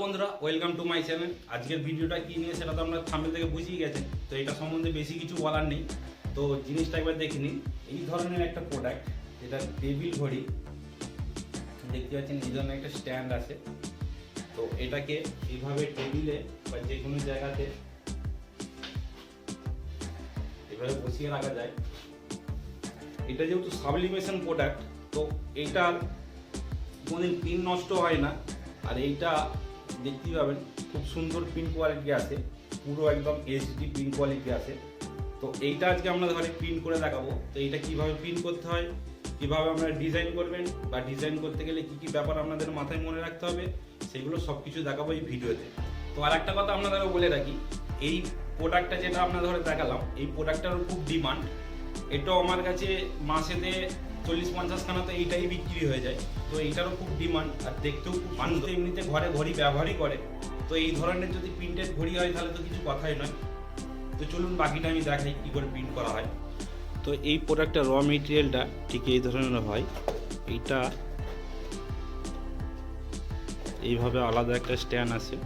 Welcome to my channel আজকের ভিডিওটা কি নিয়ে সেটা তো আমরা থাম্বেল থেকে বুঝিয়ে গেছেন তো এটা সম্বন্ধে বেশি কিছু বলার নেই। তো জিনিসটা একবার দেখে নিন এই ধরনের একটা প্রোডাক্ট যেটা টেবিল ঘড়ি, দেখতে পাচ্ছেন এই ধরনের একটা স্ট্যান্ড আছে। তো এটাকে এইভাবে টেবিলে বা যে কোনো জায়গাতে এভাবে বসিয়ে রাখা যায়। এটা যেহেতু সাবলিমেশন প্রোডাক্ট তো এইটার কোনোদিন পিন নষ্ট হয় না। আর এইটা দেখতেই পাবেন, খুব সুন্দর প্রিন্ট কোয়ালিটি আছে, পুরো একদম এইচডি প্রিন্ট কোয়ালিটি আছে। তো এইটা আজকে আমরা ঘরে প্রিন্ট করে দেখাবো। তো এইটা কীভাবে প্রিন্ট করতে হয়, কীভাবে আপনারা ডিজাইন করবেন, বা ডিজাইন করতে গেলে কি কি ব্যাপার আপনাদের মাথায় মনে রাখতে হবে, সেগুলো সব কিছু দেখাবো এই ভিডিওতে। তো আর একটা কথা আপনাদেরও বলে রাখি, এই প্রোডাক্টটা যেটা আপনাদের ধরে দেখালাম, এই প্রোডাক্টটার খুব ডিমান্ড এটাও আমার কাছে মাসেতে চল্লিশ পঞ্চাশ খানা তো এইটাই বিক্রি হয়ে যায়। তো এইটারও খুব ডিমান্ড আর দেখতেও খুব মানুষ তো এমনিতে ঘরে ঘড়ি ব্যবহারই করে। তো এই ধরনের যদি প্রিন্টেড ঘড়ি হয় তাহলে তো কিছু কথাই নয়। তো চলুন বাকিটা আমি দেখাই কী করে প্রিন্ট করা হয়। তো এই প্রোডাক্টটা র মেটেরিয়ালটা ঠিক এই ধরনের হয়। এইটা এইভাবে আলাদা একটা স্ট্যান্ড আছে।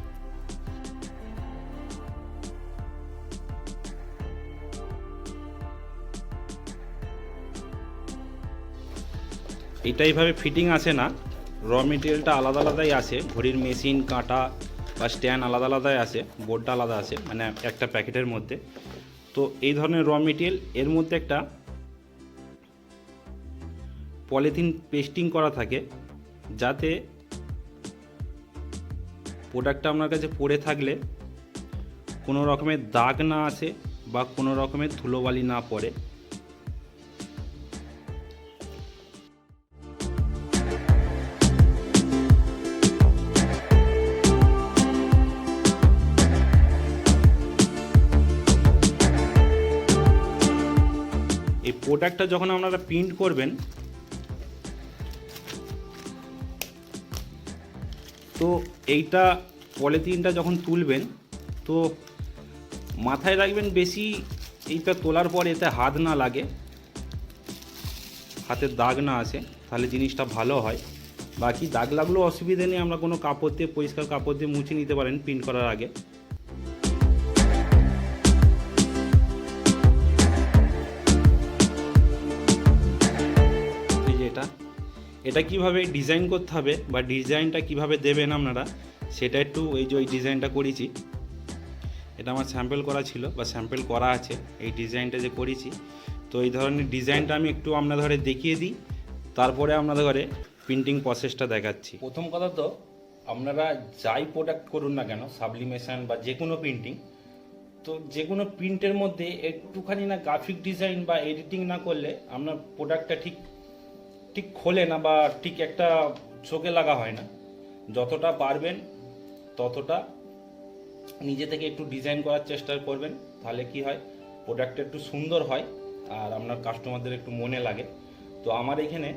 এটা এইভাবে ফিটিং আসে না। র মেটেরিয়ালটা আলাদা আলাদাই আসে ঘড়ির মেশিন কাঁটা বা স্ট্যান্ড আলাদা আলাদাই আসে বোর্ডটা আলাদা আছে মানে একটা প্যাকেটের মধ্যে। তো এই ধরনের র মেটেরিয়াল এর মধ্যে একটা পলিথিন পেস্টিং করা থাকে, যাতে প্রোডাক্টটা আপনার কাছে পড়ে থাকলে কোনো রকমের দাগ না আসে বা কোনো রকমের ধুলোবালি না পড়ে। প্রোডাক্টটা যখন আপনারা প্রিন্ট করবেন, তো এইটা পলিথিনটা যখন তুলবেন, তো মাথায় রাখবেন বেশি এইটা তোলার পর এতে হাত না লাগে হাতের দাগ না আসে, তাহলে জিনিসটা ভালো হয়। বাকি দাগ লাগলেও অসুবিধে নেই, আমরা কোনো কাপড় দিয়ে, পরিষ্কার কাপড় দিয়ে মুছে নিতে পারেন, প্রিন্ট করার আগে। এটা কীভাবে ডিজাইন করতে হবে বা ডিজাইনটা কীভাবে দেবেন আপনারা, সেটা একটু এই যে ওই ডিজাইনটা করেছি। এটা আমার স্যাম্পল করা ছিল বা স্যাম্পল করা আছে, এই ডিজাইনটা যে করেছি। তো এই ধরনের ডিজাইনটা আমি একটু আপনাদের ঘরে দেখিয়ে দিই, তারপরে আপনাদের ঘরে প্রিন্টিং প্রসেসটা দেখাচ্ছি। প্রথম কথা তো, আপনারা যাই প্রোডাক্ট করুন না কেন সাবলিমেশন বা যে কোনো প্রিন্টিং তো যে কোনো প্রিন্টের মধ্যে একটুখানি না গ্রাফিক ডিজাইন বা এডিটিং না করলে আপনার প্রোডাক্টটা ঠিক ঠিক খোলে না বা ঠিক একটা চোখে লাগা হয় না। যতটা পারবেন, ততটা নিজে থেকে একটু ডিজাইন করার চেষ্টা করবেন, তাহলে কি হয় প্রোডাক্টটা একটু সুন্দর হয় আর আপনার কাস্টমারদের একটু মনে লাগে। তো আমার এখানে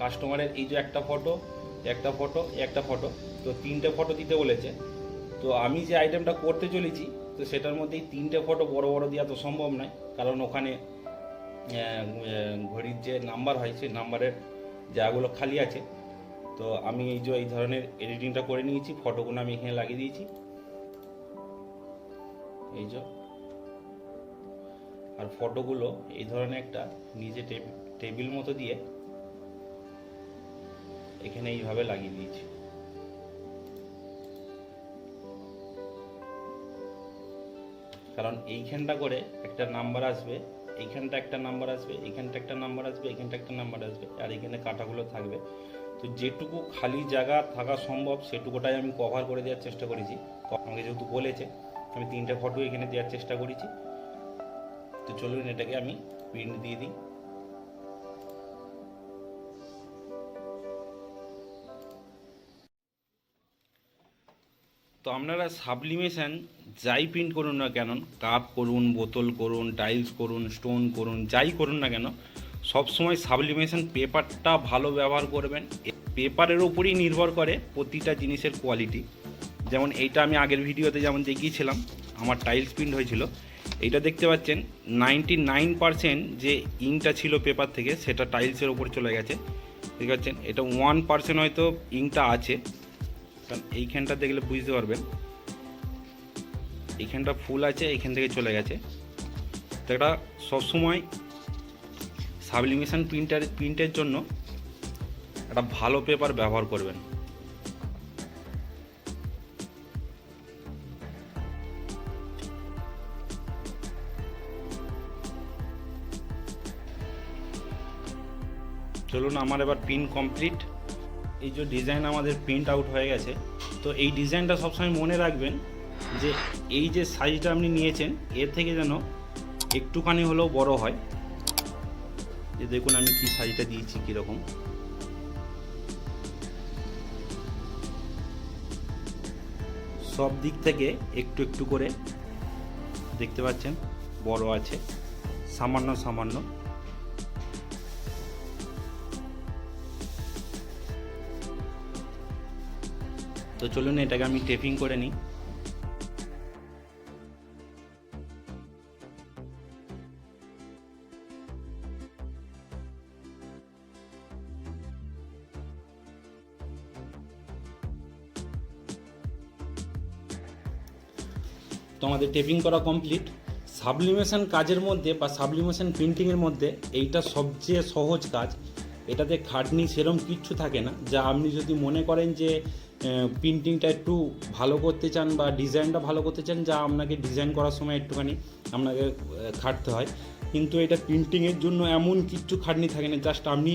কাস্টমারের এই যে একটা ফটো একটা ফটো একটা ফটো তো তিনটে ফটো দিতে বলেছে। তো আমি যে আইটেমটা করতে চলেছি, তো সেটার মধ্যে তিনটে ফটো বড় বড় দেওয়া তো সম্ভব নয়, কারণ ওখানে ঘড়ির যে নাম্বার হয় সেই নাম্বারের জায়গাগুলো খালি আছে। তো আমি এই যে এই ধরনের এডিটিংটা করে নিয়েছি, ফটোগুলো আমি এখানে লাগিয়ে দিয়েছি। এই যে। আর ফটোগুলো এই ধরনের একটা নিজে টেবিল মতো দিয়ে এখানে এইভাবে লাগিয়ে দিয়েছি। কারণ এইখানটা করে একটা নাম্বার আসবে এইখানটা একটা নাম্বার আসবে, এইখানটা একটা নাম্বার আসবে, এইখানটা একটা নাম্বার আসবে, আর এখানে কাটাগুলো থাকবে। তো যেটুকু খালি জায়গা থাকা সম্ভব, সেটুকুটাই আমি কভার করে দেওয়ার চেষ্টা করেছি। আমাকে যেহেতু বলেছে, আমি তিনটা ফটো এখানে দেওয়ার চেষ্টা করেছি। তো চলুন এটাকে আমি প্রিন্ট দিয়ে দিই। তো আপনারা সাবলিমেশন যাই প্রিন্ট করুন না কেন কাপ করুন, বোতল করুন টাইলস করুন স্টোন করুন, যাই করুন না কেন সব সময় সাবলিমেশন পেপারটা ভালো ব্যবহার করবেন। পেপারের ওপরই নির্ভর করে প্রতিটা জিনিসের কোয়ালিটি যেমন এইটা আমি আগের ভিডিওতে যেমন দেখিয়েছিলাম, আমার টাইলস প্রিন্ট হয়েছিল, এইটা দেখতে পাচ্ছেন নাইনটি নাইন পারসেন্ট যে ইঙ্কটা ছিল পেপার থেকে, সেটা টাইলসের ওপর চলে গেছে। ঠিক পাচ্ছেন, এটা ওয়ান পার্সেন্ট হয়তো ইঙ্কটা আছে। কারণ এইখানটা দেখলে বুঝতে পারবেন। এইখানটা ফুল আছে, এইখান থেকে চলে গেছে। তো এটা সবসময় সাবলিমেশন প্রিন্টার, প্রিন্টের জন্য একটা ভালো পেপার ব্যবহার করবেন। চলুন, আমার এবার পিন কমপ্লিট। এই যে ডিজাইন আমাদের প্রিন্ট আউট হয়ে গেছে, তো এই ডিজাইনটা সবসময় মনে রাখবেন যে এই যে সাইজটা আপনি নিয়েছেন, এর থেকে যেন একটুখানি হলেও বড় হয়। যে দেখুন আমি কি সাইজটা দিয়েছি কীরকম। সব দিক থেকে একটু একটু করে, দেখতে পাচ্ছেন, বড় আছে, সামান্য সামান্য। তো চলুন এটাকে আমি টেপিং করে নিই। তো আমাদের টেপিং করা কমপ্লিট সাবলিমেশন কাজের মধ্যে বা সাবলিমেশন প্রিন্টিংয়ের মধ্যে এইটা সবচেয়ে সহজ কাজ। এটাতে খাটনি সেরম কিচ্ছু থাকে না। যা আপনি যদি মনে করেন যে প্রিন্টিংটা একটু ভালো করতে চান বা ডিজাইনটা ভালো করতে চান, যা আপনাকে ডিজাইন করার সময় একটুখানি আপনাকে খাটতে হয়। কিন্তু এটা প্রিন্টিংয়ের জন্য এমন কিচ্ছু খাটনি থাকে না জাস্ট আপনি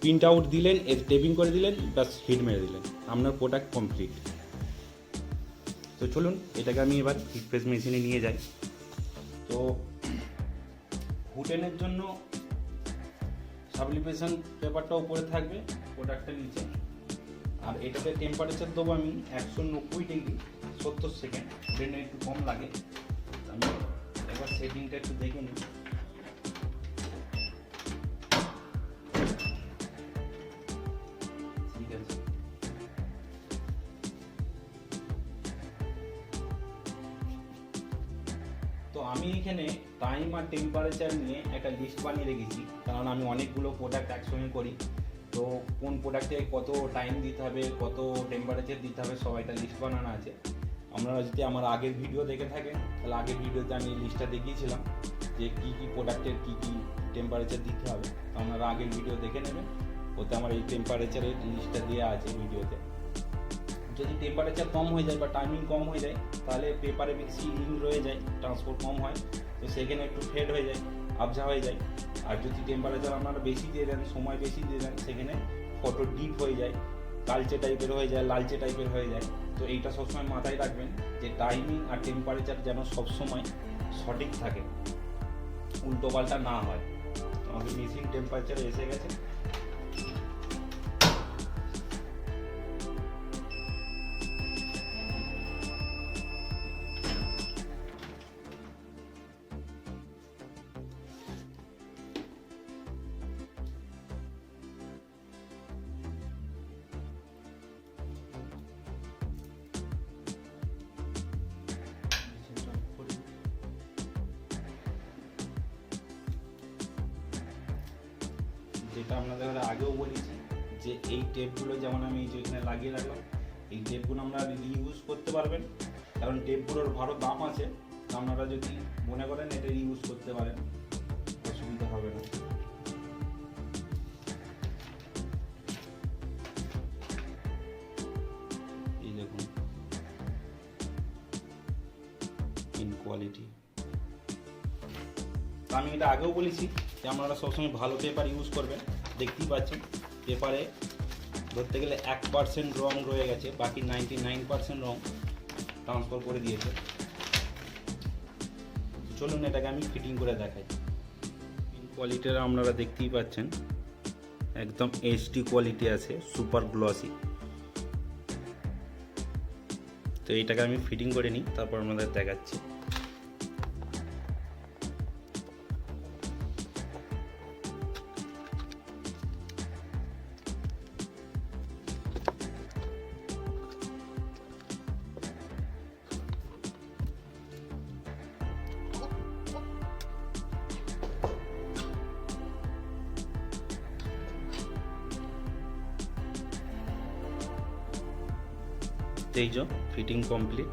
প্রিন্ট আউট দিলেন এর টেপিং করে দিলেন, ব্যাস হিট মেরে দিলেন। আপনার প্রোডাক্ট কমপ্লিট তো চলুন, এটাকে আমি এবার হিট প্রেস মেশিনে নিয়ে যাই। তো হুটেনের জন্য সাবলিমেশন পেপারটা উপরে থাকবে প্রোডাক্টটা নিচে। আর এটাতে টেম্পারেচার দেবো আমি একশো নব্বই ডিগ্রি সত্তর সেকেন্ড ট্রেনে একটু কম লাগে। আমি একবার সেটিংটা একটু দেখে নিই। তো আমি এখানে টাইম আর টেম্পারেচার নিয়ে একটা লিস্ট বানিয়ে রেখেছি, কারণ আমি অনেকগুলো প্রোডাক্ট একসঙ্গে করি। তো কোন প্রোডাক্টে কত টাইম দিতে হবে, কত টেম্পারেচার দিতে হবে, সব একটা লিস্ট বানানো আছে। আপনারা যদি আমার আগের ভিডিও দেখে থাকেন, তাহলে আগের ভিডিওতে আমি লিস্টটা দেখিয়েছিলাম যে কী কী প্রোডাক্টের কী কী টেম্পারেচার দিতে হবে। তো আপনারা আগের ভিডিও দেখে নেবেন, ওতে আমার এই টেম্পারেচারের লিস্টটা দেওয়া আছে ভিডিওতে যদি টেম্পারেচার কম হয়ে যায় বা টাইমিং কম হয়ে যায়, তাহলে পেপারে বেশি ইঙ্ক রয়ে যায় ট্রান্সপোর্ট কম হয়, তো সেখানে একটু ফেড হয়ে যায়। আবজা হয়ে যায়। আর যদি টেম্পারেচার আপনারা বেশি দিয়ে দেন, সময় বেশি দিয়ে দেন, সেখানে ফটো ডিপ হয়ে যায়, কালচে টাইপের হয়ে যায়, লালচে টাইপের হয়ে যায়। তো এইটা সবসময় মাথায় রাখবেন যে টাইমিং আর টেম্পারেচার যেন সবসময় সঠিক থাকে। উল্টো পাল্টা না হয়। আমাদের মেশিন টেম্পারেচার এসে গেছে। যেটা আপনাদের আগেও বলেছি যে এই টেপগুলো যেমন আমি এই যে লাগিয়ে রাখলাম, এই টেপগুলো আমরা রিউজ করতে পারবেন। কারণ টেপগুলোর ভালো দাম আছে। আপনারা যদি মনে করেন এটা ইউজ করতে পারেন, অসুবিধা হবে না। এই দেখুন। ইন কোয়ালিটি আমি এটা আগেও বলেছি যে আপনারা সবসময় ভালো পেপার ইউজ করবেন। দেখতেই পাচ্ছেন, পেপারে ধরতে গেলে এক পার্সেন্ট রং রয়ে গেছে, বাকি নাইনটি নাইন পার্সেন্ট রং ট্রান্সফার করে দিয়েছে। চলুন এটাকে আমি ফিটিং করে দেখাই। কোয়ালিটির আপনারা দেখতেই পাচ্ছেন, একদম এইচডি কোয়ালিটি আছে সুপার গ্লসি তো এইটাকে আমি ফিটিং করে নিই, তারপর আপনাদের দেখাচ্ছি। এই যে ফিটিং কমপ্লিট